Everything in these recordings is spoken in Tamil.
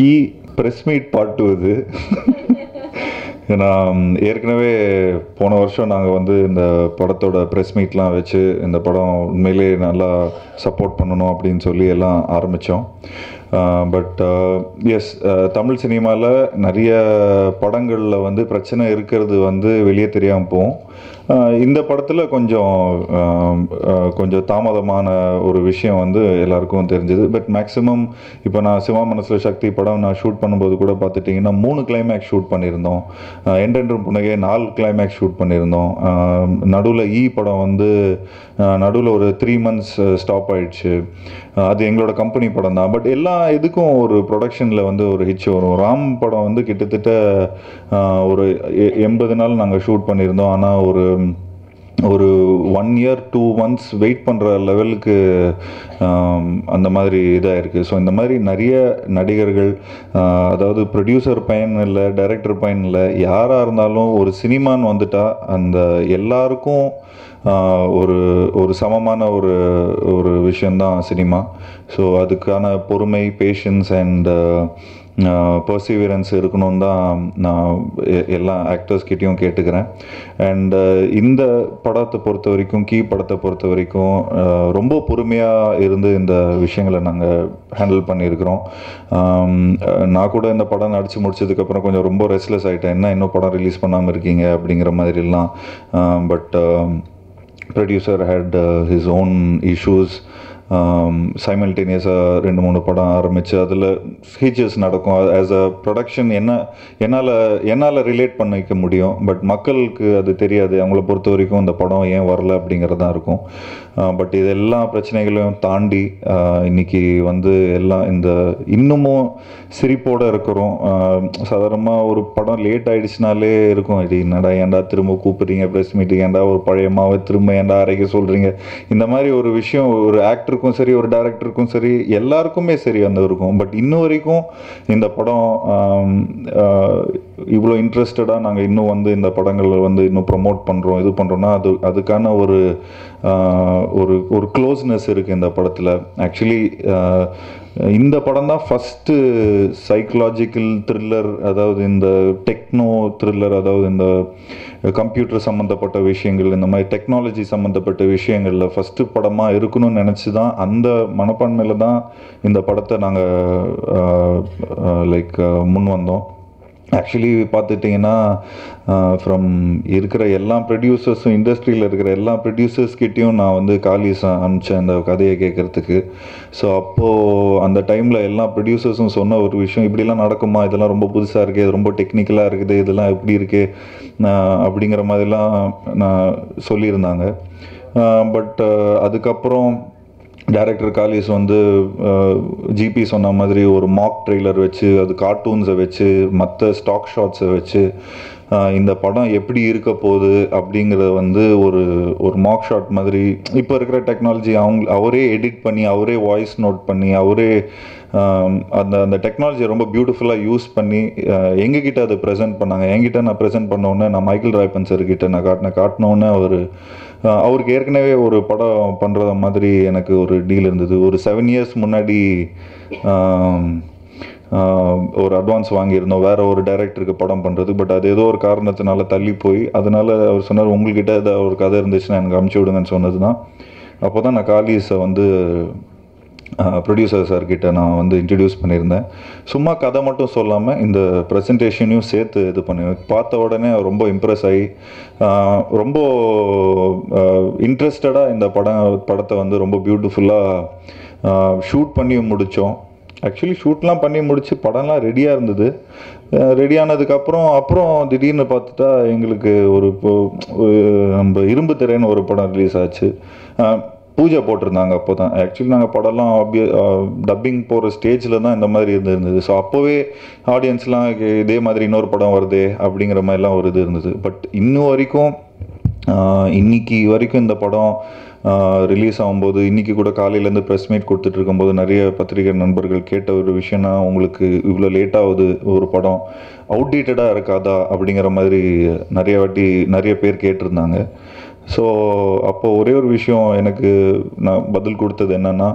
கீ ப்ரெஸ் மீட் பாட்டு இது. நான் ஏற்கனவே போன வருஷம் நாங்கள் வந்து இந்த படத்தோட ப்ரெஸ் மீட்லாம் வச்சு இந்த படம் உண்மையிலே நல்லா சப்போர்ட் பண்ணணும் அப்படின்னு சொல்லி எல்லாம் ஆரம்பித்தோம் பட் எஸ் தமிழ் சினிமாவில் நிறைய படங்களில் வந்து பிரச்சனை இருக்கிறது வந்து வெளியே தெரியாமல் போகும். இந்த படத்தில் கொஞ்சம் கொஞ்சம் தாமதமான ஒரு விஷயம் வந்து எல்லாருக்கும் தெரிஞ்சது. பட் மேக்ஸிமம் இப்போ நான் சிவா மனசில் சக்தி படம் நான் ஷூட் பண்ணும்போது கூட பார்த்துட்டிங்கன்னா மூணு கிளைமேக்ஸ் ஷூட் பண்ணியிருந்தோம். என்றென்றும் புனகை நாலு கிளைமேக்ஸ் ஷூட் பண்ணியிருந்தோம். நடுவில் ஈ e படம் வந்து நடுவில் ஒரு த்ரீ மந்த்ஸ் ஸ்டாப் ஆயிடுச்சு. அது எங்களோட கம்பெனி படம் தான். பட் எல்லா இதுக்கும் ஒரு ப்ரொடக்ஷனில் வந்து ஒரு ஹிச் வரும். ராம் படம் வந்து கிட்டத்தட்ட ஒரு எ- எண்பது நாள் நாங்கள் ஷூட் பண்ணியிருந்தோம். ஆனால் ஒரு ஒரு one year two months wait பண்ணுற லெவலுக்கு அந்த மாதிரி இதாக இருக்குது ஸோ இந்த மாதிரி நிறைய நடிகர்கள் அதாவது ப்ரொடியூசர் பயன் இல்லை டைரக்டர் பயன் இல்லை யாராக இருந்தாலும் ஒரு சினிமான்னு வந்துட்டால் அந்த எல்லாருக்கும் ஒரு ஒரு சமமான ஒரு ஒரு விஷயந்தான் சினிமா. ஸோ அதுக்கான பொறுமை பேஷன்ஸ் அண்ட் பர்சிவியரன்ஸ் இருக்கணும்னு தான் நான் எ- எல்லா ஆக்டர்ஸ் கிட்டேயும் கேட்டுக்கிறேன். அண்ட் இந்த படத்தை பொறுத்த வரைக்கும் கீ படத்தை பொறுத்த வரைக்கும் ரொம்ப பொறுமையாக இருந்து இந்த விஷயங்களை நாங்கள் ஹேண்டில் பண்ணியிருக்கிறோம். நான் கூட இந்த படம் நடித்து முடிச்சதுக்கப்புறம் கொஞ்சம் ரொம்ப ரெஸ்ட்லெஸ் ஆகிட்டேன் என்ன இன்னும் படம் ரிலீஸ் பண்ணாமல் இருக்கீங்க அப்படிங்கிற மாதிரிலாம். But producer had his own issues Um, சைமல்டேனியஸாக uh, ரெண்டு மூணு படம் ஆரம்பித்து அதில் ஃபீச்சர்ஸ் நடக்கும். ஆஸ் அ ப்ரொடக்ஷன் என்ன என்னால் என்னால் ரிலேட் பண்ணிக்க முடியும். பட் மக்களுக்கு அது தெரியாது. அவங்கள பொறுத்த வரைக்கும் இந்த படம் ஏன் வரல அப்படிங்கிறதான் இருக்கும். பட் இது எல்லா பிரச்சனைகளையும் தாண்டி இன்றைக்கி இன்னைக்கு வந்து எல்லாம் இந்த இன்னமும் சிரிப்போடு இருக்கிறோம். சாதாரணமாக ஒரு படம் லேட் ஆயிடுச்சுனாலே இருக்கும். இது என்னடா ஏன்டா திரும்ப கூப்பிட்றீங்க ப்ரெஸ் மீட்டிங் ஏன்டா ஒரு பழைய மாவை திரும்ப ஏன்டா அரைக்க சொல்கிறீங்க இந்த மாதிரி ஒரு விஷயம் ஒரு ஆக்டருக்கும் சரி ஒரு டேரக்டருக்கும் சரி எல்லாருக்குமே சரி அந்த இருக்கும். பட் இன்ன வரைக்கும் இந்த படம் இவ்வளோ இன்ட்ரெஸ்டடாக நாங்கள் இன்னும் வந்து இந்த படங்களை வந்து இன்னும் ப்ரொமோட் பண்ணுறோம் இது பண்ணுறோன்னா அது அதுக்கான ஒரு ஒரு ஒரு க்ளோஸ்னஸ் இருக்குது இந்த படத்தில். ஆக்சுவலி இந்த படம் தான் ஃபஸ்ட்டு சைக்கலாஜிக்கல் த்ரில்லர் அதாவது இந்த டெக்னோ த்ரில்லர் அதாவது இந்த கம்ப்யூட்டர் சம்மந்தப்பட்ட விஷயங்கள் இந்த மாதிரி டெக்னாலஜி சம்மந்தப்பட்ட விஷயங்களில் ஃபஸ்ட்டு படமாக இருக்கணும்னு நினச்சி தான் அந்த மனப்பான்மையில் தான் இந்த படத்தை நாங்கள் லைக் முன் வந்தோம். ஆக்சுவலி பார்த்துட்டிங்கன்னா ஃப்ரம் இருக்கிற எல்லா ப்ரொடியூசர்ஸும் இண்டஸ்ட்ரியில் இருக்கிற எல்லா ப்ரொடியூசர்ஸ்கிட்டையும் நான் வந்து காலிஸ் அனுப்பிச்சேன் இந்த கதையை கேட்குறதுக்கு. ஸோ அப்போது அந்த டைமில் எல்லா ப்ரொடியூசர்ஸும் சொன்ன ஒரு விஷயம் இப்படிலாம் நடக்குமா? இதெல்லாம் ரொம்ப புதுசாக இருக்குது இது ரொம்ப டெக்னிக்கலாக இருக்குது இதெல்லாம் எப்படி இருக்குது அப்படிங்கிற மாதிரிலாம் நான் சொல்லியிருந்தாங்க. பட் அதுக்கப்புறம் டைரக்டர் காலிஸ் வந்து ஜிபி சொன்ன மாதிரி ஒரு மாக் ட்ரெய்லர் வச்சு அது கார்ட்டூன்ஸை வச்சு மற்ற ஸ்டாக் ஷாட்ஸை வச்சு இந்த படம் எப்படி இருக்க போகுது அப்படிங்கிறத வந்து ஒரு ஒரு மாக் ஷாட் மாதிரி இப்போ இருக்கிற டெக்னாலஜி அவங்க அவரே எடிட் பண்ணி அவரே வாய்ஸ் நோட் பண்ணி அவரே அந்த அந்த டெக்னாலஜியை ரொம்ப பியூட்டிஃபுல்லாக யூஸ் பண்ணி எங்ககிட்ட அதை ப்ரெசென்ட் பண்ணாங்க. என்கிட்ட நான் ப்ரெசென்ட் பண்ணோன்னே நான் மைக்கேல் ராய்பன் சார் கிட்ட நான் காட்டின காட்டினோன்னே அவர் அவருக்கு ஏற்கனவே ஒரு படம் பண்ணுற மாதிரி எனக்கு ஒரு டீல் இருந்தது. ஒரு செவன் இயர்ஸ் முன்னாடி ஒரு அட்வான்ஸ் வாங்கியிருந்தோம். வேற ஒரு டைரக்டருக்கு படம் பண்ணுறது பட் அது ஏதோ ஒரு காரணத்தினால தள்ளி போய் அதனால அவர் சொன்னார் உங்கள்கிட்ட ஏதாவது ஒரு கதை இருந்துச்சுன்னா எனக்கு அமுச்சு விடுங்கன்னு சொன்னது தான் அப்போ தான் நான் காலிஸை வந்து ப்ரொடியூசர் சார்கிட்ட நான் வந்து இன்ட்ரடியூஸ் பண்ணியிருந்தேன். சும்மா கதை மட்டும் சொல்லாமல் இந்த ப்ரெசன்டேஷனையும் சேர்த்து இது பண்ணுவேன் பார்த்த உடனே ரொம்ப இம்ப்ரெஸ் ஆகி ரொம்ப இன்ட்ரெஸ்டடாக இந்த படம் படத்தை வந்து ரொம்ப பியூட்டிஃபுல்லாக ஷூட் பண்ணி முடித்தோம் ஆக்சுவலி ஷூட்லாம் பண்ணி முடிச்சு படம்லாம் ரெடியாக இருந்தது. ரெடி ஆனதுக்கப்புறம் அப்புறம் திடீர்னு பார்த்துட்டா எங்களுக்கு ஒரு இப்போ நம்ம இரும்பு திரைன்னு ஒரு படம் ரிலீஸ் ஆச்சு. பூஜை போட்டிருந்தாங்க அப்போ தான் ஆக்சுவலி நாங்கள் படம்லாம் டப்பிங் போகிற ஸ்டேஜில் தான் இந்த மாதிரி இருந்து இருந்தது. ஸோ அப்போவே ஆடியன்ஸ்லாம் இதே மாதிரி இன்னொரு படம் வருதே அப்படிங்கிற மாதிரிலாம் ஒரு இது இருந்தது. பட் இன்னும் வரைக்கும் இன்னைக்கு வரைக்கும் இந்த படம் ரிலீஸ் ஆகும்போது இன்றைக்கி கூட காலையிலேருந்து ப்ரெஸ் மீட் கொடுத்துட்டு இருக்கும்போது நிறைய பத்திரிகை நண்பர்கள் கேட்ட ஒரு விஷயம்னா உங்களுக்கு இவ்வளோ லேட்டாகுது ஒரு படம். அவுடேட்டடாக இருக்காதா? அப்படிங்கிற மாதிரி நிறைய வாட்டி நிறைய பேர் கேட்டிருந்தாங்க. ஸோ அப்போ ஒரே ஒரு விஷயம் எனக்கு நான் பதில் கொடுத்தது என்னென்னா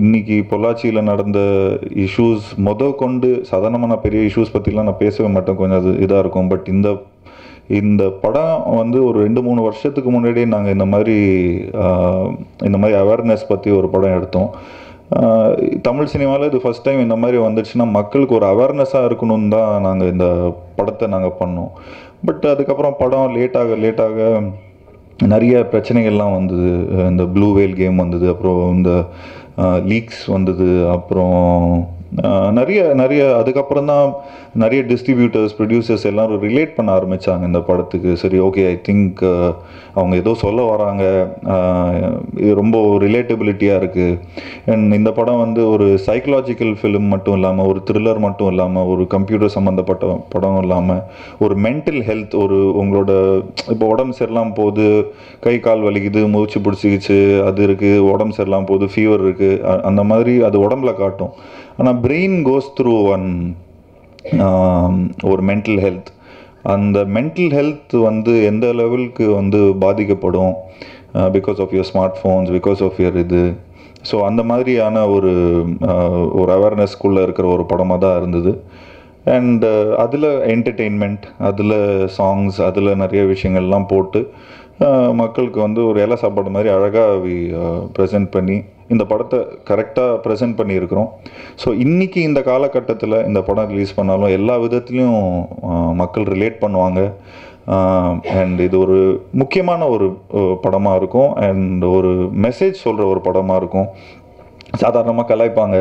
இன்றைக்கி இன்னைக்கு பொள்ளாச்சியில் நடந்த இஷ்யூஸ் மொத கொண்டு சாதாரணமாக நான் பெரிய இஷ்யூஸ் பற்றிலாம் நான் பேசவே மாட்டேன். கொஞ்சம் அது இதாக இருக்கும். பட் இந்த இந்த படம் வந்து ஒரு ரெண்டு மூணு வருஷத்துக்கு முன்னாடியே நாங்கள் இந்த மாதிரி இந்த மாதிரி அவேர்னஸ் பற்றி ஒரு படம் எடுத்தோம். தமிழ் சினிமாவில் இது ஃபஸ்ட் டைம் இந்த மாதிரி வந்துச்சுன்னா மக்களுக்கு ஒரு அவேர்னஸாக இருக்கணும்னு தான் நாங்கள் இந்த படத்தை நாங்கள் பண்ணோம். பட் அதுக்கப்புறம் படம் லேட்டாக லேட்டாக நிறைய பிரச்சனைகள்லாம் வந்தது. இந்த ப்ளூ வேல் கேம் வந்தது. அப்புறம் இந்த லீக்ஸ் வந்தது. அப்புறம் நிறைய நிறைய அதுக்கப்புறம் தான் நிறைய டிஸ்ட்ரிபியூட்டர்ஸ் ப்ரொடியூசர்ஸ் எல்லாரும் ரிலேட் பண்ண ஆரம்பித்தாங்க இந்த படத்துக்கு. சரி ஓகே ஐ திங்க் அவங்க ஏதோ சொல்ல வராங்க. இது ரொம்ப ரிலேட்டபிலிட்டியாக இருக்குது அண்ட் இந்த படம் வந்து ஒரு சைக்கலாஜிக்கல் ஃபிலிம் மட்டும் இல்லாமல் ஒரு த்ரில்லர் மட்டும் இல்லாமல் ஒரு கம்ப்யூட்டர் சம்மந்தப்பட்ட படம் இல்லாமல் ஒரு மென்டல் ஹெல்த் ஒரு உங்களோட இப்போ உடம்பு சரியில்லாமல் போகுது கை கால் வலிக்குது மூச்சு பிடிச்சிக்கிச்சு அது இருக்குது உடம்பு சரியில்லாமல் போகுது ஃபீவர் இருக்குது அந்த மாதிரி அது உடம்புல காட்டும். ஆனால் பிரெயின் கோஸ் த்ரூ ஒன் ஒரு மென்டல் ஹெல்த் அந்த மென்டல் ஹெல்த் வந்து எந்த லெவலுக்கு வந்து பாதிக்கப்படும்? Because of your smart phones because of your இது. ஸோ அந்த மாதிரியான ஒரு uh, ஒரு அவேர்னஸ்க்குள்ளே இருக்கிற ஒரு படமாக தான் இருந்தது. அண்ட் அதில் என்டர்டெயின்மெண்ட் அதில் சாங்ஸ் அதில் நிறைய விஷயங்கள்லாம் போட்டு uh, மக்களுக்கு வந்து ஒரு இலை சாப்பாடு மாதிரி அழகாக ப்ரெசென்ட் uh, பண்ணி இந்த படத்தை கரெக்டாக ப்ரெசென்ட் பண்ணியிருக்கிறோம். ஸோ இன்றைக்கி இந்த காலகட்டத்தில் இந்த படம் ரிலீஸ் பண்ணாலும் எல்லா விதத்துலேயும் மக்கள் ரிலேட் பண்ணுவாங்க. அண்ட் இது ஒரு முக்கியமான ஒரு படமாக இருக்கும். அண்ட் ஒரு மெசேஜ் சொல்கிற ஒரு படமாக இருக்கும். சாதாரணமாக கலாய்ப்பாங்க.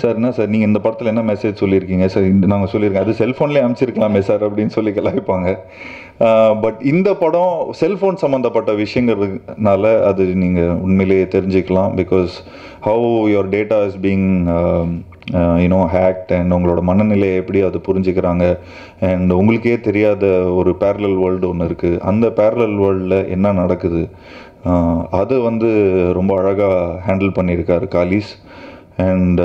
சார் என்ன சார்? நீங்கள் இந்த படத்தில் என்ன மெசேஜ் சொல்லியிருக்கீங்க? சார் நாங்கள் சொல்லியிருக்கோம். அது செல்ஃபோன்லேயே அனுப்பிச்சிருக்கலாமே சார் அப்படின்னு சொல்லி கலாய்ப்பாங்க. பட் இந்த படம் செல்ஃபோன் சம்மந்தப்பட்ட விஷயங்கிறதுனால அது நீங்கள் உண்மையிலேயே தெரிஞ்சுக்கலாம். Because how your data is being you know hacked and உங்களோட மனநிலையை எப்படி அது புரிஞ்சுக்கிறாங்க. அண்ட் உங்களுக்கே தெரியாத ஒரு பேரலல் வேர்ல்டு ஒன்று இருக்குது அந்த பேரலல் வேர்ல்டில் என்ன நடக்குது? அது வந்து ரொம்ப அழகாக ஹேண்டில் பண்ணியிருக்காரு காலிஸ். அண்ட்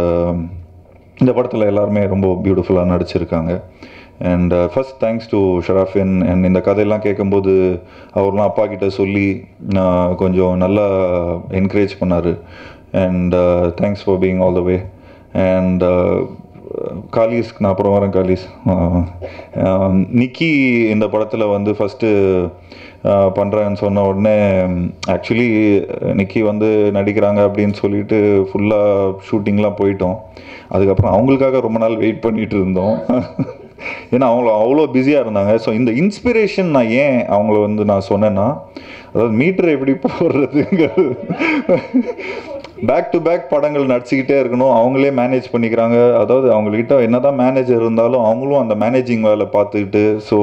இந்த படத்தில் எல்லாருமே ரொம்ப பியூட்டிஃபுல்லாக நடிச்சிருக்காங்க. அண்ட் ஃபர்ஸ்ட் தேங்க்ஸ் டு ஷராஃபின் அண்ட் இந்த கதையெல்லாம் கேட்கும்போது அவர்லாம் அப்பா கிட்ட சொல்லி நான் கொஞ்சம் நல்லா என்கரேஜ் பண்ணார். And thanks for being all the way and காலிஸ்க்கு நான் அப்புறம் வரேன் காலிஸ். நிக்கி இந்த படத்தில் வந்து ஃபஸ்ட்டு பண்ணுறேன்னு சொன்ன உடனே ஆக்சுவலி நிக்கி வந்து நடிக்கிறாங்க அப்படின்னு சொல்லிட்டு ஃபுல்லாக ஷூட்டிங்லாம் போயிட்டோம். அதுக்கப்புறம் அவங்களுக்காக ரொம்ப நாள் வெயிட் பண்ணிட்டு இருந்தோம். ஏன்னா அவங்கள அவ்வளோ பிஸியாக இருந்தாங்க. ஸோ இந்த இன்ஸ்பிரேஷன் நான் ஏன் அவங்கள வந்து நான் சொன்னேன்னா அதாவது மீட்டர் எப்படி போடுறதுங்கிறது. பேக் டு பேக் படங்கள் நடிச்சுக்கிட்டே இருக்கணும். அவங்களே மேனேஜ் பண்ணிக்கிறாங்க. அதாவது அவங்கக்கிட்ட என்னதான் மேனேஜர் இருந்தாலும் அவங்களும் அந்த மேனேஜிங் வேலை பார்த்துக்கிட்டு ஸோ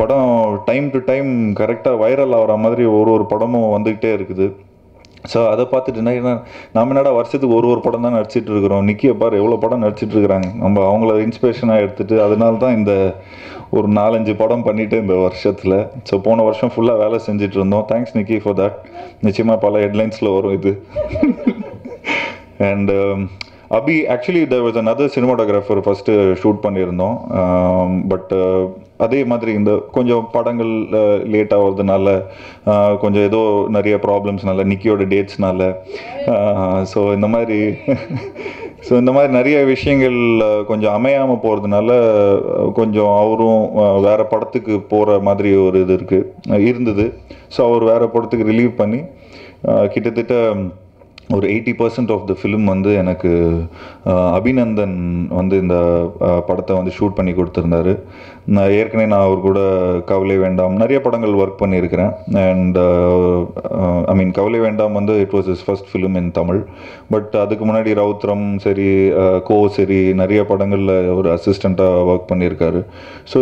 படம் டைம் டு டைம் கரெக்டாக வைரல் ஆகிற மாதிரி ஒரு ஒரு படமும் வந்துக்கிட்டே இருக்குது. ஸோ அதை பார்த்துட்டு என்ன நம்ம என்னடா வருஷத்துக்கு ஒரு ஒரு படம் தான் நடிச்சிட்டு இருக்கிறோம். நிக்கிய பார் எவ்வளோ படம் நடிச்சிட்டு இருக்கிறாங்க. நம்ம அவங்கள இன்ஸ்பிரேஷனாக எடுத்துட்டு அதனால தான் இந்த ஒரு நாலஞ்சு படம் பண்ணிட்டு இந்த வருஷத்தில். ஸோ போன வருஷம் ஃபுல்லாக வேலை செஞ்சுட்டு இருந்தோம் தேங்க்ஸ் நிக்கி ஃபார் தட் நிச்சயமாக பல ஹெட்லைன்ஸில் வரும் இது. And Abhi actually there was other cinematographer first shoot பண்ணியிருந்தோம். Um, பட் uh, அதே மாதிரி இந்த கொஞ்சம் படங்கள் uh, லேட் ஆகிறதுனால uh, கொஞ்சம் ஏதோ நிறைய ப்ராப்ளம்ஸ்னால நிக்கியோட டேட்ஸ்னால ஸோ இந்த மாதிரி ஸோ இந்த மாதிரி நிறைய விஷயங்கள் கொஞ்சம் அமையாமல் போகிறதுனால கொஞ்சம் அவரும் வேறு படத்துக்கு போகிற மாதிரி ஒரு இது இருக்குது இருந்தது. ஸோ அவர் வேறு படத்துக்கு ரிலீவ் பண்ணி கிட்டத்தட்ட ஒரு eighty percent of the film வந்து எனக்கு அபிநந்தன் வந்து இந்த படத்தை வந்து ஷூட் பண்ணி கொடுத்துருந்தாரு. நான் ஏற்கனவே நான் அவர் கூட கவலை வேண்டாம் நிறைய படங்கள் ஒர்க் பண்ணியிருக்கிறேன். அண்ட் ஐ மீன் கவலை வேண்டாம் வந்து it was is first film in Tamil but அதுக்கு முன்னாடி ரவுத்ரம் சரி கோ சரி நிறைய படங்களில் ஒரு அசிஸ்டண்ட்டாக ஒர்க் பண்ணியிருக்காரு. ஸோ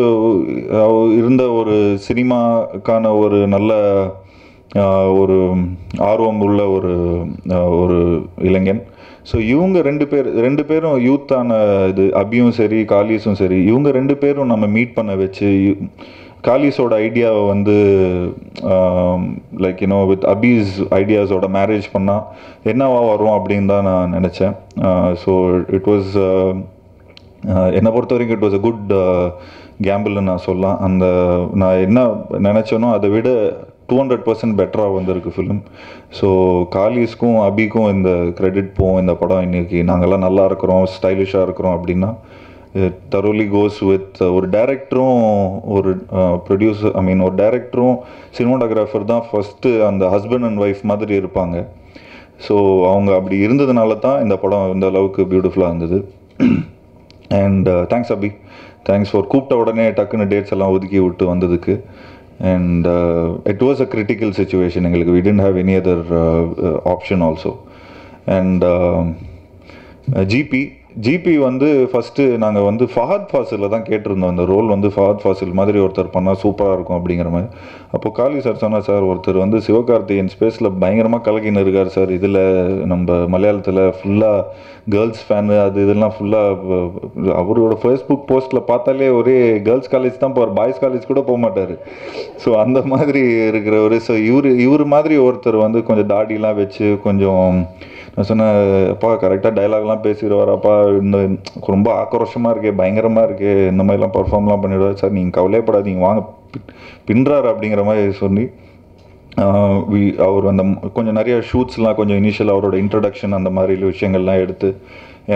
இருந்த ஒரு சினிமாக்கான ஒரு நல்ல ஒரு ஆர்வம் உள்ள ஒரு ஒரு இளைஞன். ஸோ இவங்க ரெண்டு பேர் ரெண்டு பேரும் யூத்தான இது அபியும் சரி காலிஸும் சரி இவங்க ரெண்டு பேரும் நம்ம மீட் பண்ண வச்சு காலிஸோட ஐடியாவை வந்து like you know with Abhi's ஐடியாஸோட marriage பண்ணால் என்னவா வரும் அப்படின்னு தான் நான் நினச்சேன். ஸோ இட் வாஸ் என்னை பொறுத்த வரைக்கும் இட் வாஸ் அ குட் கேம்பிள்னு நான் சொல்லலாம். அந்த நான் என்ன நினச்சேனோ அதை விட டூ ஹண்ட்ரட் பர்சன்ட் பெட்டராக வந்திருக்கு ஃபிலிம் ஸோ காலிஸ்க்கும் அபிக்கும் இந்த கிரெடிட் போவோம் இந்த படம் இன்னைக்கு நாங்கள்லாம் நல்லா இருக்கிறோம் ஸ்டைலிஷாக இருக்கிறோம் அப்படின்னா தரோலி கோஸ் வித் ஒரு டேரக்டரும் ஒரு ப்ரொடியூசர் ஐ மீன் ஒரு டேரக்டரும் சினிமாட்டோகிராஃபர் தான் ஃபஸ்ட்டு அந்த ஹஸ்பண்ட் அண்ட் ஒய்ஃப் மாதிரி இருப்பாங்க. ஸோ அவங்க அப்படி இருந்ததுனால தான் இந்த படம் இந்த அளவுக்கு பியூட்டிஃபுல்லாக இருந்தது. And thanks Abhi thanks for கூப்பிட்ட உடனே டக்குன்னு டேட்ஸ் எல்லாம் ஒதுக்கி விட்டு வந்ததுக்கு. and it was a critical situation எங்களுக்கு we didn't have any other option also and GP GP வந்து ஃபஸ்ட்டு நாங்கள் வந்து ஃபஹத் ஃபாசிலில் தான் கேட்டிருந்தோம். அந்த ரோல் வந்து ஃபஹத் ஃபாசில் மாதிரி ஒருத்தர் பண்ணால் சூப்பராக இருக்கும் அப்படிங்கிற மாதிரி. அப்போ காளி சார் சொன்னார் சார் ஒருத்தர் வந்து சிவகார்த்திகேயன் ஸ்பேஸில் பயங்கரமாக கலக்கின்னு இருக்கார் சார். இதில் நம்ம மலையாளத்தில் ஃபுல்லாக கேர்ள்ஸ் ஃபேனு அது இதெல்லாம் ஃபுல்லாக அவரோட ஃபேஸ்புக் போஸ்ட்டில் பார்த்தாலே ஒரே கேர்ள்ஸ் காலேஜ் தான் போவார் பாய்ஸ் காலேஜ் கூட போக மாட்டார். ஸோ அந்த மாதிரி இருக்கிறவர் ஸோ இவர் இவர் மாதிரி ஒருத்தர் வந்து கொஞ்சம் தாடிலாம் வச்சு கொஞ்சம் நான் சொன்னேன் அப்பா கரெக்டாக டைலாக்லாம் பேசிடுவாராப்பா இந்த ரொம்ப ஆக்ரோஷமாக இருக்கே பயங்கரமாக இருக்கே. இந்த மாதிரிலாம் பர்ஃபார்ம்லாம் பண்ணிவிடுவார் சார் நீங்கள் கவலையப்படாதீங்க வாங்க பின்றார் அப்படிங்கிற மாதிரி சொல்லி வி அவர் அந்த கொஞ்சம் நிறைய ஷூட்ஸ்லாம் கொஞ்சம் இனிஷியல் அவரோட இன்ட்ரடக்ஷன் அந்த மாதிரி விஷயங்கள்லாம் எடுத்து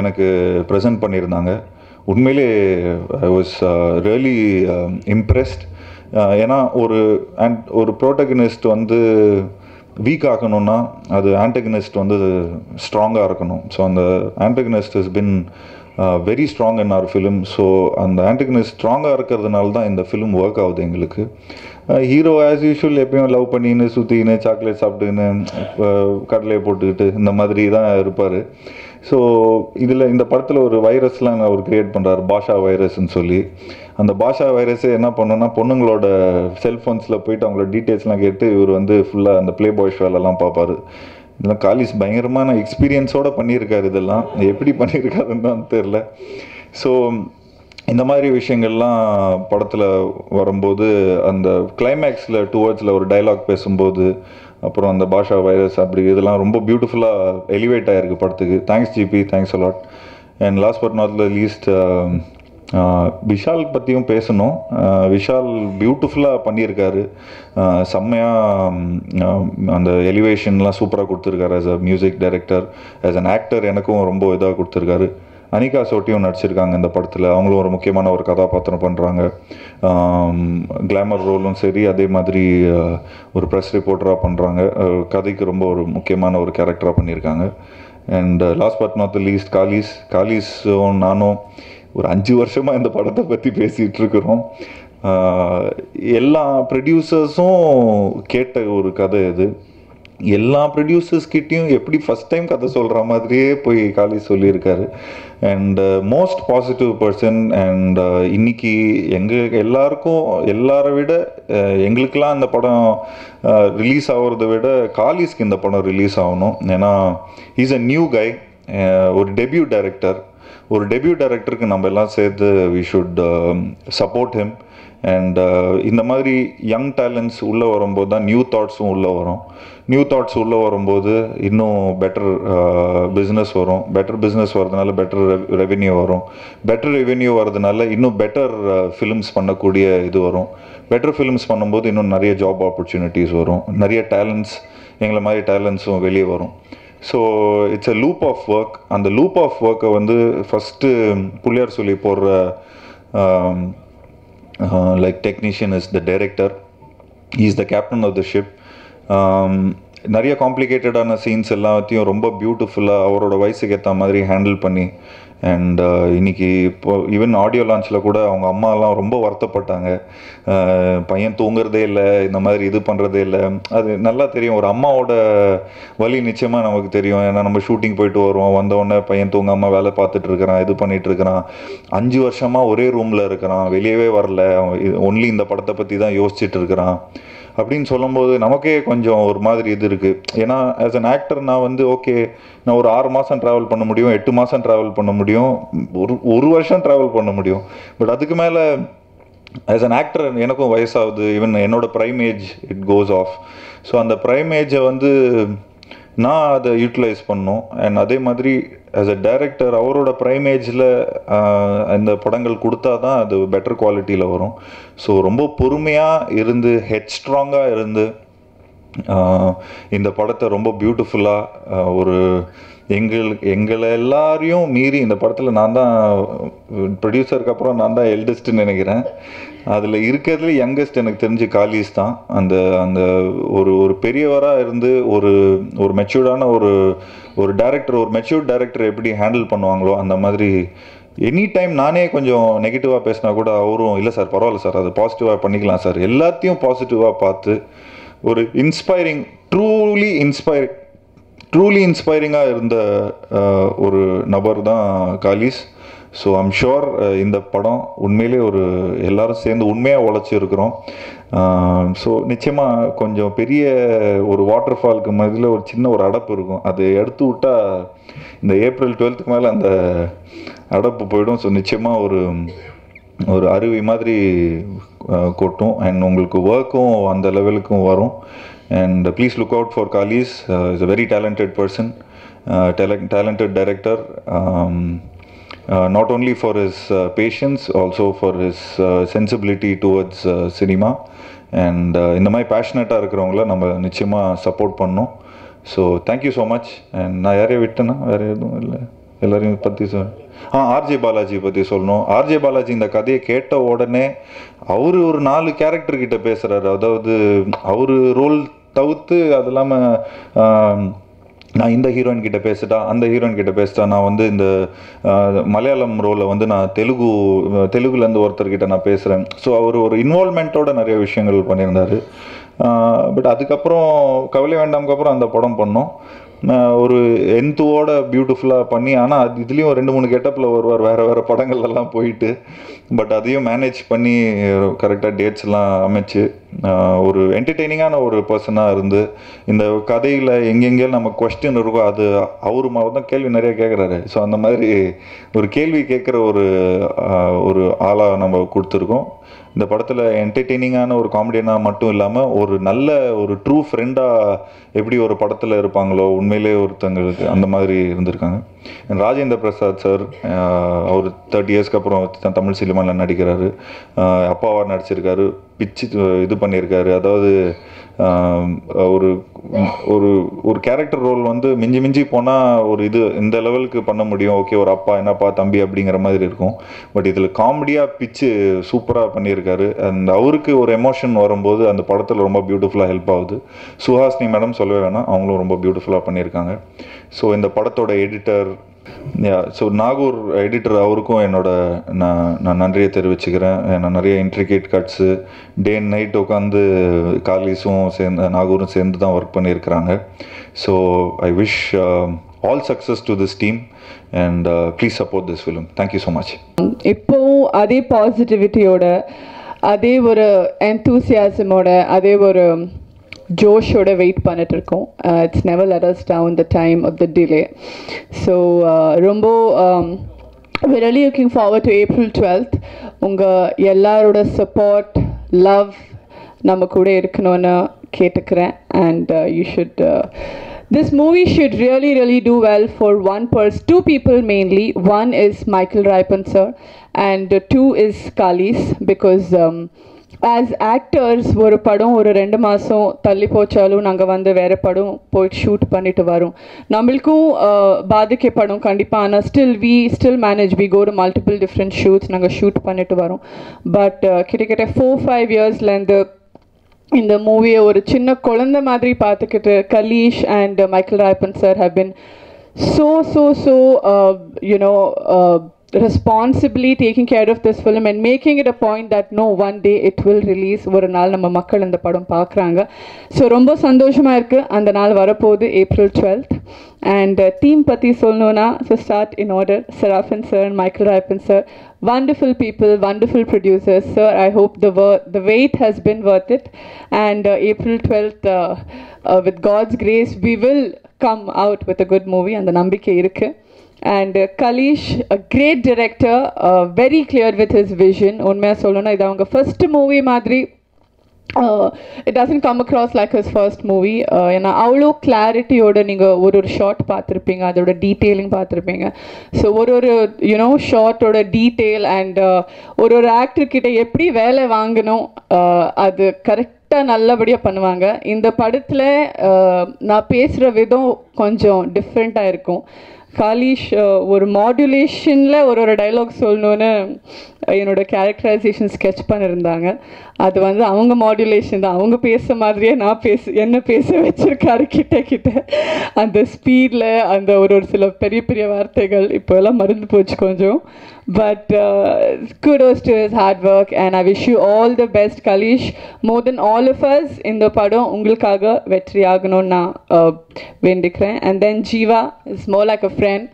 எனக்கு ப்ரெசென்ட் பண்ணியிருந்தாங்க. உண்மையிலே ஐ வாஸ் ரியலி இம்ப்ரெஸ்ட் ஏன்னா ஒரு அண்ட் ஒரு ப்ரோட்டகனிஸ்ட் வந்து வீக் ஆகணும்னா அது ஆன்டகனிஸ்ட் வந்து ஸ்ட்ராங்காக இருக்கணும். ஸோ அந்த antagonist is been very strong in our film so அந்த ஆன்டகனிஸ்ட் ஸ்ட்ராங்காக இருக்கிறதுனால தான் இந்த ஃபிலிம் ஒர்க் ஆகுது எங்களுக்கு. ஹீரோ ஆஸ் யூஷுவல் எப்பயும் லவ் பண்ணின்னு சுற்றின்னு சாக்லேட் சாப்பிட்டுன்னு uh, கடலையை போட்டுக்கிட்டு இந்த மாதிரி தான் இருப்பார். ஸோ இதில் இந்த படத்தில் ஒரு வைரஸ்லாம் அவர் கிரியேட் பண்ணுறாரு பாஷா வைரஸ்ன்னு சொல்லி. அந்த பாஷா வைரஸே என்ன பண்ணுன்னா பொண்ணுங்களோட செல்ஃபோன்ஸில் போயிட்டு அவங்களோட டீட்டெயில்ஸ்லாம் கேட்டு இவர் வந்து ஃபுல்லாக அந்த ப்ளே பாய்ஸ் வேலைலாம் பார்ப்பாரு. இதெல்லாம் காலிஸ் பயங்கரமான எக்ஸ்பீரியன்ஸோடு பண்ணியிருக்காரு இதெல்லாம். எப்படி பண்ணியிருக்காருன்னு தான் தெரில ஸோ இந்த மாதிரி விஷயங்கள்லாம் படத்தில் வரும்போது அந்த கிளைமேக்ஸில் டுவர்ட்ஸில் ஒரு டைலாக் பேசும்போது அப்புறம் அந்த பாஷா வைரஸ் அப்படி இதெல்லாம் ரொம்ப பியூட்டிஃபுல்லாக எலிவேட் ஆகிருக்கு படத்துக்கு. Thanks GP thanks a lot and last but not least Vishal பற்றியும் பேசணும். Uh, விஷால் பியூட்டிஃபுல்லாக பண்ணியிருக்காரு. Uh, செம்மையாக um, um, அந்த எலிவேஷன்லாம் சூப்பராக கொடுத்துருக்காரு as a music director as an actor எனக்கும் ரொம்ப இதாக கொடுத்துருக்காரு. அனிகா சோட்டியும் நடிச்சிருக்காங்க இந்த படத்தில். அவங்களும் ஒரு முக்கியமான ஒரு கதாபாத்திரம் பண்ணுறாங்க கிளாமர் ரோலும் சரி அதே மாதிரி ஒரு ப்ரெஸ் ரிப்போர்ட்டராக பண்ணுறாங்க கதைக்கு ரொம்ப ஒரு முக்கியமான ஒரு கேரக்டராக பண்ணியிருக்காங்க. And last but not the least Kalees. காலிஸும் நானும் ஒரு அஞ்சு வருஷமாக இந்த படத்தை பற்றி பேசிகிட்டு இருக்கிறோம். எல்லா ப்ரொடியூசர்ஸும் கேட்ட ஒரு கதை இது. எல்லா ப்ரொடியூசர்ஸ்கிட்டையும் எப்படி ஃபஸ்ட் டைம் கதை சொல்கிற மாதிரியே போய் காலி சொல்லியிருக்காரு. And most positive person and இன்னைக்கு எங்கள் எல்லாருக்கும் எல்லாரை விட uh, எங்களுக்கெல்லாம் இந்த படம் uh, ரிலீஸ் ஆகிறத விட காலிஸ்க்கு இந்த படம் ரிலீஸ் ஆகணும். ஏன்னா இஸ் அ நியூ கை ஒரு டெபியூ டைரக்டர் ஒரு டெபியூ டைரக்டருக்கு நம்ம எல்லாம் சேர்த்து we should support him and இந்த மாதிரி யங் டேலண்ட்ஸ் உள்ளே வரும்போது தான் நியூ தாட்ஸும் உள்ளே வரும். நியூ தாட்ஸ் உள்ளே வரும்போது இன்னும் பெட்டர் பிஸ்னஸ் வரும். பெட்டர் பிஸ்னஸ் வரதுனால பெட்டர் ரெவென்யூ வரும். பெட்டர் ரெவென்யூ வரதுனால இன்னும் பெட்டர் ஃபிலிம்ஸ் பண்ணக்கூடிய இது வரும். பெட்டர் ஃபிலிம்ஸ் பண்ணும்போது இன்னும் நிறைய ஜாப் ஆப்பர்ச்சுனிட்டிஸ் வரும். நிறைய டேலண்ட்ஸ் எங்களை மாதிரி டேலண்ட்ஸும் வெளியே வரும். So it's a loop of work அந்த லூப் ஆஃப் ஒர்க்கை வந்து ஃபஸ்ட்டு புள்ளியார் சொல்லி போடுற like technician is the director is the captain of the ship நிறைய காம்ப்ளிகேட்டடான சீன்ஸ் எல்லாத்தையும் ரொம்ப பியூட்டிஃபுல்லாக அவரோட வயசுக்கு ஏற்ற மாதிரி ஹேண்டில் பண்ணி அண்ட் இன்னைக்கு இப்போ ஈவன் ஆடியோ லான்ச்சில் கூட அவங்க அம்மாலாம் ரொம்ப வருத்தப்பட்டாங்க. பையன் தூங்குறதே இல்லை இந்த மாதிரி இது பண்ணுறதே இல்லை. அது நல்லா தெரியும். ஒரு அம்மாவோட வழி நிச்சயமாக நமக்கு தெரியும். ஏன்னா நம்ம ஷூட்டிங் போயிட்டு வருவோம். வந்தவுடனே பையன் தூங்காமல் வேலை பார்த்துட்டு இருக்கிறான் இது பண்ணிட்டு இருக்கிறான். அஞ்சு வருஷமாக ஒரே ரூமில் இருக்கிறான். வெளியவே வரல. ஒன்லி இந்த படத்தை பற்றி தான் யோசிச்சுட்டு இருக்கிறான். அப்படின்னு சொல்லும்போது நமக்கே கொஞ்சம் ஒரு மாதிரி இது இருக்குது ஏன்னா ஆஸ் அன் ஆக்டர் நான் வந்து ஓகே நான் ஒரு ஆறு மாதம் ட்ராவல் பண்ண முடியும் எட்டு மாதம் ட்ராவல் பண்ண முடியும் ஒரு ஒரு வருஷம் ட்ராவல் பண்ண முடியும். பட் அதுக்கு மேலே ஆஸ் அன் ஆக்டர் எனக்கும் வயசாகுது ஈவன் என்னோட prime age it goes off so அந்த ப்ரைம் ஏஜை வந்து நான் அதை யூட்டிலைஸ் பண்ணும் அண்ட் அதே மாதிரி ஆஸ் அ டைரக்டர் அவரோட ப்ரைம் ஏஜில் இந்த படங்கள் கொடுத்தா தான் அது பெட்டர் குவாலிட்டியில் வரும். ஸோ ரொம்ப பொறுமையாக இருந்து ஹெட் ஸ்ட்ராங்காக இருந்து இந்த படத்தை ரொம்ப பியூட்டிஃபுல்லாக ஒரு எங்கள் எங்களை எல்லாரையும் மீறி இந்த படத்தில் நான் தான் ப்ரொடியூசருக்கு அப்புறம் நான் தான் எல்டஸ்ட்னு நினைக்கிறேன். அதில் இருக்கிறதுல யங்கஸ்ட் எனக்கு தெரிஞ்சு காலிஸ் தான். அந்த அந்த ஒரு ஒரு பெரியவராக இருந்து ஒரு ஒரு மெச்சூர்டான ஒரு ஒரு டேரக்டர் ஒரு மெச்சூர்ட் டேரக்டர் எப்படி ஹேண்டில் பண்ணுவாங்களோ அந்த மாதிரி எனி டைம் நானே கொஞ்சம் நெகட்டிவாக பேசினா கூட அவரும் இல்லை சார் பரவாயில்ல சார் அது பாசிட்டிவாக பண்ணிக்கலாம் சார். எல்லாத்தையும் பாசிட்டிவாக பார்த்து ஒரு இன்ஸ்பைரிங் ட்ரூலி இன்ஸ்பைர் ட்ரூலி இன்ஸ்பைரிங்காக இருந்த ஒரு நபர் தான் காலிஸ் ஸோ ஐம் ஷுர் இந்த படம் உண்மையிலே ஒரு எல்லாரும் சேர்ந்து உண்மையாக உழைச்சிருக்கிறோம் ஸோ நிச்சயமாக கொஞ்சம் பெரிய ஒரு வாட்டர் ஃபால்க்கு மதியில் ஒரு சின்ன ஒரு அடப்பு இருக்கும். அது எடுத்து விட்டா இந்த ஏப்ரல் டுவெல்த்துக்கு மேலே அந்த அடப்பு போயிடும். ஸோ நிச்சயமாக ஒரு ஒரு அருவி மாதிரி கொட்டும். அண்ட் உங்களுக்கு ஒர்க்கும் அந்த லெவலுக்கும் வரும். And please look out for Kalees is a very talented person talented director not only for his uh, patience also for his uh, sensibility towards uh, and uh, இந்த மாதிரி பேஷனட்டாக இருக்கிறவங்கள நம்ம நிச்சயமாக சப்போர்ட் பண்ணோம் so thank you so much and நான் யாரையும் விட்டேன்னா வேறு எதுவும் இல்லை. எல்லாரையும் பற்றி சொல் ஆ ஆர்ஜே பாலாஜி பற்றி சொல்லணும். ஆர்ஜே பாலாஜி இந்த கதையை கேட்ட உடனே அவர் ஒரு நாலு கேரக்டர் கிட்ட பேசுகிறாரு அதாவது அவர் ரோல் தவிர்த்து அது இல்லாமல் நான் இந்த ஹீரோயின் கிட்ட பேசிட்டா அந்த ஹீரோயின் கிட்ட பேசிட்டா நான் வந்து இந்த மலையாளம் ரோலை வந்து நான் தெலுங்கு தெலுங்குலேருந்து ஒருத்தர்கிட்ட நான் பேசுகிறேன் ஸோ அவர் ஒரு இன்வால்மெண்ட்டோட நிறைய விஷயங்கள் பண்ணியிருந்தார். பட் அதுக்கப்புறம் கவலை வேண்டாம்க்கு அப்புறம் அந்த படம் பண்ணோம். ஒரு எந்தோட பியூட்டிஃபுல்லாக பண்ணி ஆனால் அது இதுலேயும் ரெண்டு மூணு கெட்டப்பில் வருவார் வேறு வேறு படங்கள்லாம் போயிட்டு. பட் அதையும் மேனேஜ் பண்ணி கரெக்டாக டேட்ஸ்லாம் அமைச்சு ஒரு என்டர்டெய்னிங்கான ஒரு பர்சனாக இருந்து இந்த கதையில் எங்கெங்கே நம்ம கொஸ்டின் இருக்கோ அது அவரு மாதிரி தான் கேள்வி நிறைய கேட்குறாரு ஸோ அந்த மாதிரி ஒரு கேள்வி கேட்குற ஒரு ஒரு ஆளாக நம்ம கொடுத்துருக்கோம். இந்த படத்தில் என்டர்டெய்னிங்கான ஒரு காமெடியனாக மட்டும் இல்லாமல் ஒரு நல்ல ஒரு ட்ரூ ஃப்ரெண்டாக எப்படி ஒரு படத்தில் இருப்பாங்களோ உண்மையிலே ஒருத்தங்களுக்கு அந்த மாதிரி இருந்திருக்காங்க. ராஜேந்திர பிரசாத் சார் அவர் தேர்ட்டி இயர்ஸ்க்கு அப்புறம் தமிழ் சினிமாவில் நடிக்கிறாரு. அப்பாவாக நடிச்சிருக்காரு. பிச்சு இது பண்ணியிருக்காரு. அதாவது ஒரு ஒரு ஒரு கேரக்டர் ரோல் வந்து மிஞ்சி மிஞ்சி போனால் ஒரு இது இந்த லெவலுக்கு பண்ண முடியும். ஓகே ஒரு அப்பா என்னப்பா தம்பி அப்படிங்கிற மாதிரி இருக்கும். பட் இதில் காமெடியாக பிச்சு சூப்பராக பண்ணியிருக்காரு. அண்ட் அவருக்கு ஒரு எமோஷன் வரும்போது அந்த படத்தில் ரொம்ப பியூட்டிஃபுல்லாக ஹெல்ப் ஆகுது. சுஹாஸ்னி மேடம் சொல்லவே வேணாம். அவங்களும் ரொம்ப பியூட்டிஃபுல்லாக பண்ணியிருக்காங்க. ஸோ இந்த படத்தோட எடிட்டர் ஸோ நாகூர் எடிட்டர் அவருக்கும் என்னோட நான் நான் நன்றியை தெரிவிச்சுக்கிறேன். நான் நிறைய intricate cuts day and night உட்காந்து காலிஸும் சேர்ந்து நாகூரும் சேர்ந்து தான் ஒர்க் பண்ணியிருக்கிறாங்க. So I wish all success to this team and please support this film thank you so much இப்போவும் அதே பாசிட்டிவிட்டியோட அதே ஒரு என்தூசியாசமோட அதே ஒரு ஜோஷோட வெயிட் பண்ணிட்டு இருக்கோம் it's never let us down the time of the delay so ரொம்ப um, we're really looking forward to April 12th உங்கள் எல்லாரோட சப்போர்ட் லவ் நம்ம கூட இருக்கணும்னு கேட்டுக்கிறேன் and you should this movie should really really do well for one person two people mainly one is michael ripen sir and uh, two is kalis because um, as actors ஒரு படம் ஒரு ரெண்டு மாதம் தள்ளி போச்சாலும் நாங்கள் வந்து வேறு படம் போயிட்டு ஷூட் பண்ணிட்டு வரோம். நம்மளுக்கும் பாதிக்கப்படும் கண்டிப்பாக ஆனால் still we still manage we go to multiple different shoots நாங்கள் ஷூட் பண்ணிட்டு வரோம். பட் கிட்டத்தட்ட ஃபோர் ஃபைவ் இயர்ஸ்லேருந்து இந்த மூவியை ஒரு சின்ன குழந்தை மாதிரி பார்த்துக்கிட்டு Kalees and Michael Rayappan sir have been so so so you know responsibly taking care of this film and making it a point that no one day it will release ஒரு நாள் நம்ம மக்கள் இந்த படம் பார்க்குறாங்க ஸோ ரொம்ப சந்தோஷமாக இருக்குது அந்த நாள் வரப்போகுது ஏப்ரல் டுவெல்த் அண்ட் தீம் பற்றி சொல்லணுன்னா so start in order சராஃபன் sir and Michael Rayappan sir wonderful people, wonderful producers. Sir I hope the the wait has been worth it. And uh, April 12th, uh, uh, with God's grace, we will come out with a good movie. And. And Kalees a great director very clear with his vision உண்மையாக சொல்லணும்னா இது அவங்க ஃபர்ஸ்ட் மூவி மாதிரி it doesn't come across like his first movie ஏன்னா அவ்வளோ கிளாரிட்டியோட நீங்கள் ஒரு ஒரு ஷார்ட் பார்த்துருப்பீங்க அதோட டீட்டெயிலிங் பார்த்துருப்பீங்க. ஸோ ஒரு ஒரு யூனோ ஷார்ட்டோட டீட்டெயில் அண்ட் ஒரு ஒரு ஆக்டர்கிட்ட எப்படி வேலை வாங்கணும் uh, அது கரெக்டாக நல்லபடியாக பண்ணுவாங்க. இந்த படத்தில் uh, நான் பேசுகிற விதம் கொஞ்சம் டிஃப்ரெண்ட்டாக இருக்கும். காலிஷ் ஒரு மாடுலேஷனில் ஒரு ஒரு டைலாக் சொல்லணுன்னு என்னோட கேரக்டரைசேஷன் ஸ்கெச் பண்ணியிருந்தாங்க அது வந்து அவங்க மாடுலேஷன் தான். அவங்க பேசுகிற மாதிரியே நான் பேச என்ன பேச வச்சுருக்காரு கிட்ட கிட்ட. அந்த ஸ்பீடில் அந்த ஒரு ஒரு சில பெரிய பெரிய வார்த்தைகள் இப்போ எல்லாம் மறந்து போச்சு கொஞ்சம். But kudos to his hard work and I wish you all the best Kalees more than all of us இந்த படம் உங்களுக்காக வெற்றி ஆகணும்னு நான் uh, வேண்டிக்கிறேன். And then Jiiva is more like a friend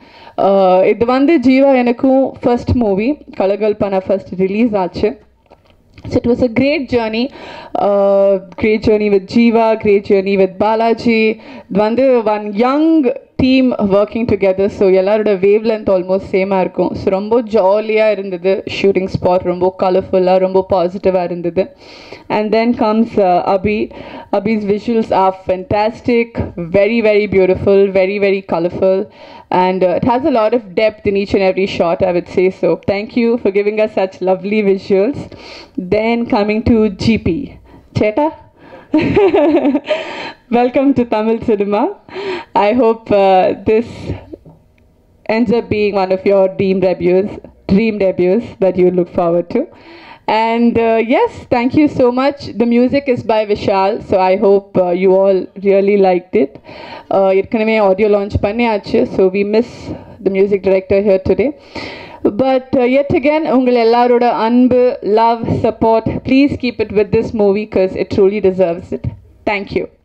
இது வந்து ஜீவா எனக்கும் ஃபர்ஸ்ட் மூவி கலகல் பண்ண ஃபர்ஸ்ட் ரிலீஸ் ஆச்சு. So it was a great journey, uh, great journey with Jiva, great journey with Balaji. One young team working together so எல்லாரோட வேவ் லென்த் ஆல்மோஸ்ட் சேமாக இருக்கும் ஸோ ரொம்ப ஜாலியாக இருந்தது ஷூட்டிங் ஸ்பாட் ரொம்ப கலர்ஃபுல்லாக ரொம்ப பாசிட்டிவாக இருந்தது and then comes Abhi Abhi's visuals are fantastic very very beautiful very very colourful and uh, it has a lot of depth in each and every shot i would say so thank you for giving us such lovely visuals then coming to gp cheta welcome to tamil cinema i hope uh, this ends up being one of your dream debuts dream debuts that you look forward to and uh, yes thank you so much the music is by vishal so i hope uh, you all really liked it uh, ஏற்கனவே audio launch பண்ணியாச்சு so we miss the music director here today but uh, yet again உங்கள் எல்லாரோட அன்பு love support please keep it with this movie because it truly deserves it thank you hot